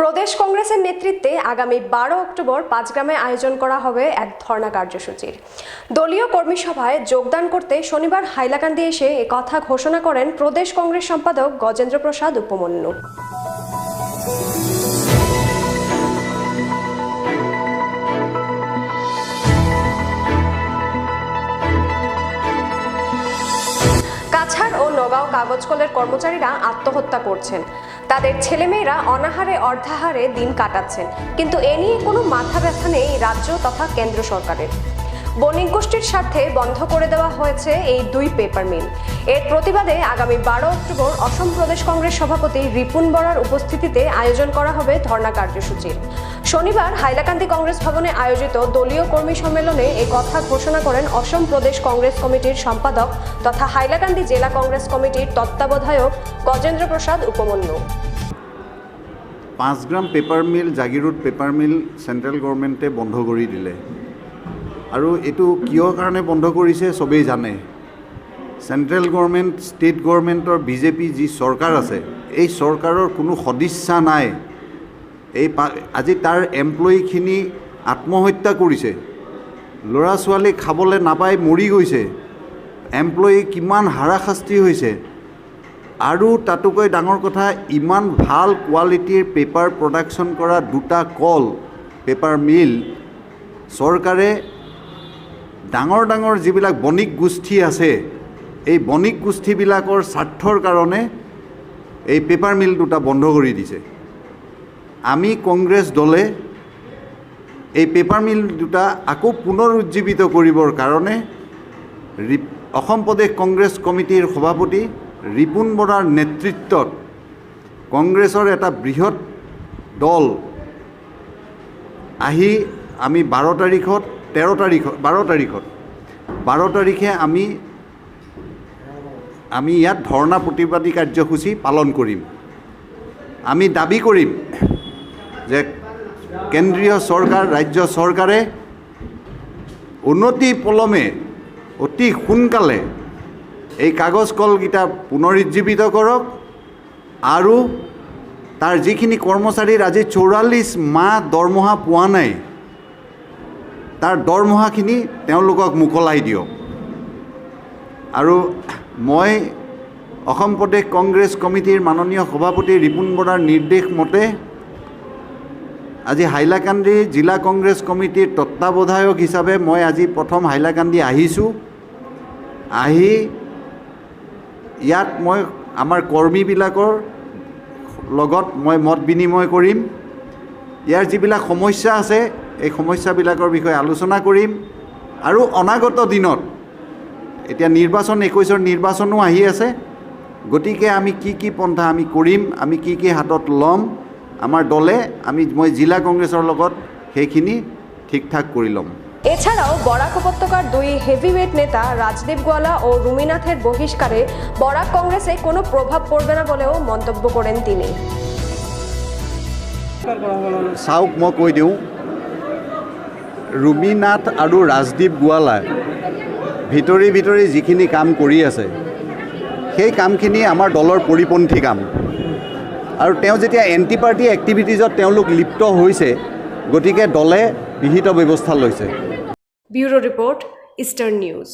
প্রদেশ কংগ্রেসের নেতৃত্বে আগামী বারো অক্টোবর পাঁচগ্রামে আয়োজন করা হবে এক ধর্ণা কার্যসূচির। দলীয় কর্মী সভায় যোগদান করতে শনিবার হাইলাকান্দি এসে কথা ঘোষণা করেন প্রদেশ কংগ্রেস সম্পাদক গজেন্দ্র প্রসাদ উপমন্যু। কাছাড় ও নগাঁও কাগজ কলের কর্মচারীরা আত্মহত্যা করছেন। তাদের ছেলেমেয়েরা অনাহারে অর্ধাহারে দিন কাটাচ্ছেন। কিন্তু এ নিয়ে কোনো মাথা ব্যথা নেই রাজ্য তথা কেন্দ্র সরকারের। বণিক গোষ্ঠীর স্বার্থে বন্ধ করে দেওয়া হয়েছে এই দুই পেপার মিল এর প্রতিবাদে আগামী বারো অক্টোবর অসম প্রদেশ কংগ্রেস সভাপতি রিপুন বরার উপস্থিতিতে আয়োজন করা হবে ধর্ণা কার্যসূচির। শনিবার হাইলাকান্দি কংগ্রেস ভবনে আয়োজিত দলীয় কর্মী সম্মেলনে এই কথা ঘোষণা করেন অসম প্রদেশ কংগ্রেস কমিটির সম্পাদক তথা হাইলাকান্দি জেলা কংগ্রেস কমিটির তত্ত্বাবধায়ক Gajendra Prasad Upamanyu. Panchgram paper mill Jagiroad paper mill central গভৰ্ণমেণ্টে বন্ধ কৰি দিলে। আৰু এইটো কিয় কাৰণে বন্ধ কৰিছে চবেই জানে। চেণ্ট্ৰেল গভৰ্ণমেণ্ট ষ্টেট গভৰ্ণমেণ্টৰ বি জে পি যি চৰকাৰ আছে এই চৰকাৰৰ কোনো সদিচ্ছা নাই। এই পা আজি তাৰ এমপ্লয়ীখিনি আত্মহত্যা কৰিছে। ল'ৰা ছোৱালী খাবলৈ নাপাই মৰি গৈছে। এমপ্লয়ী কিমান হাৰাশাস্তি হৈছে। আৰু তাতোকৈ ডাঙৰ কথা ইমান ভাল কোৱালিটিৰ পেপাৰ প্ৰডাকশ্যন কৰা দুটা কল পেপাৰ মিল চৰকাৰে ডাঙৰ ডাঙৰ যিবিলাক বণিক গোষ্ঠী আছে, এই বণিক গোষ্ঠীবিলাকৰ স্বাৰ্থৰ কাৰণে এই পেপাৰ মিল দুটা বন্ধ কৰি দিছে। আমি কংগ্ৰেছ দলে এই পেপাৰ মিল দুটা আকৌ পুনৰ উজ্জীৱিত কৰিবৰ কাৰণে অসম প্ৰদেশ কংগ্ৰেছ কমিটিৰ সভাপতি ৰিপুণ বৰাৰ নেতৃত্বত কংগ্ৰেছৰ এটা বৃহৎ দল আহি আমি বাৰ তাৰিখত তেৰ তাৰিখত বাৰ তাৰিখত বাৰ তাৰিখে আমি আমি ইয়াত ধৰ্ণা প্ৰতিবাদী কাৰ্যসূচী পালন কৰিম। আমি দাবি কৰিম যে কেন্দ্ৰীয় চৰকাৰ, ৰাজ্য চৰকাৰে উন্নতি পলমে অতি সোনকালে এই কাগজ কলকেইটা পুনৰুজ্জীৱিত কৰক আৰু তাৰ যিখিনি কৰ্মচাৰীৰ আজি চৌৰাল্লিছ মাহ দৰমহা পোৱা নাই তাৰ দৰমহাখিনি তেওঁলোকক মোকলাই দিয়ক। আৰু মই অসম প্ৰদেশ কংগ্ৰেছ কমিটিৰ মাননীয় সভাপতি ৰিপুণ বৰাৰ নিৰ্দেশ মতে, আজি হাইলাকান্দি জিলা কংগ্ৰেছ কমিটিৰ তত্ত্বাৱধায়ক হিচাপে মই আজি প্ৰথম হাইলাকান্দি আহিছোঁ। আহি ইয়াত মই আমাৰ কৰ্মীবিলাকৰ লগত মই মত বিনিময় কৰিম। ইয়াৰ যিবিলাক সমস্যা আছে এই সমস্যাবিলাকৰ বিষয়ে আলোচনা কৰিম। আৰু অনাগত দিনত এতিয়া নিৰ্বাচন একৈছৰ নিৰ্বাচনো আহি আছে। গতিকে আমি কি কি পন্থা আমি কৰিম আমি কি কি হাতত ল'ম আমাৰ দলে আমি মই জিলা কংগ্ৰেছৰ লগত সেইখিনি ঠিক ঠাক কৰি ল'ম। এছাড়াও বরাক উপত্যকার দুই হেভিওয়েট নেতা রাজদীপ গোয়ালা ও রুমিনাথের বহিষ্কারে বরাক কংগ্রেসে কোনো প্রভাব পড়বে না বলেও মন্তব্য করেন তিনি। চাওক মই কৈ দিওঁ ৰুমিনাথ আৰু ৰাজদীপ গোৱালাই ভিতৰি ভিতৰি যিখিনি কাম কৰি আছে, সেই কামখিনি আমাৰ দলৰ পৰিপন্থী কাম। আৰু তেওঁ যেতিয়া এণ্টি পাৰ্টি এক্টিভিটিজত তেওঁলোক লিপ্ত হৈছে, গতিকে দলে বিহিত ব্যৱস্থা লৈছে। Bureau report Eastern News.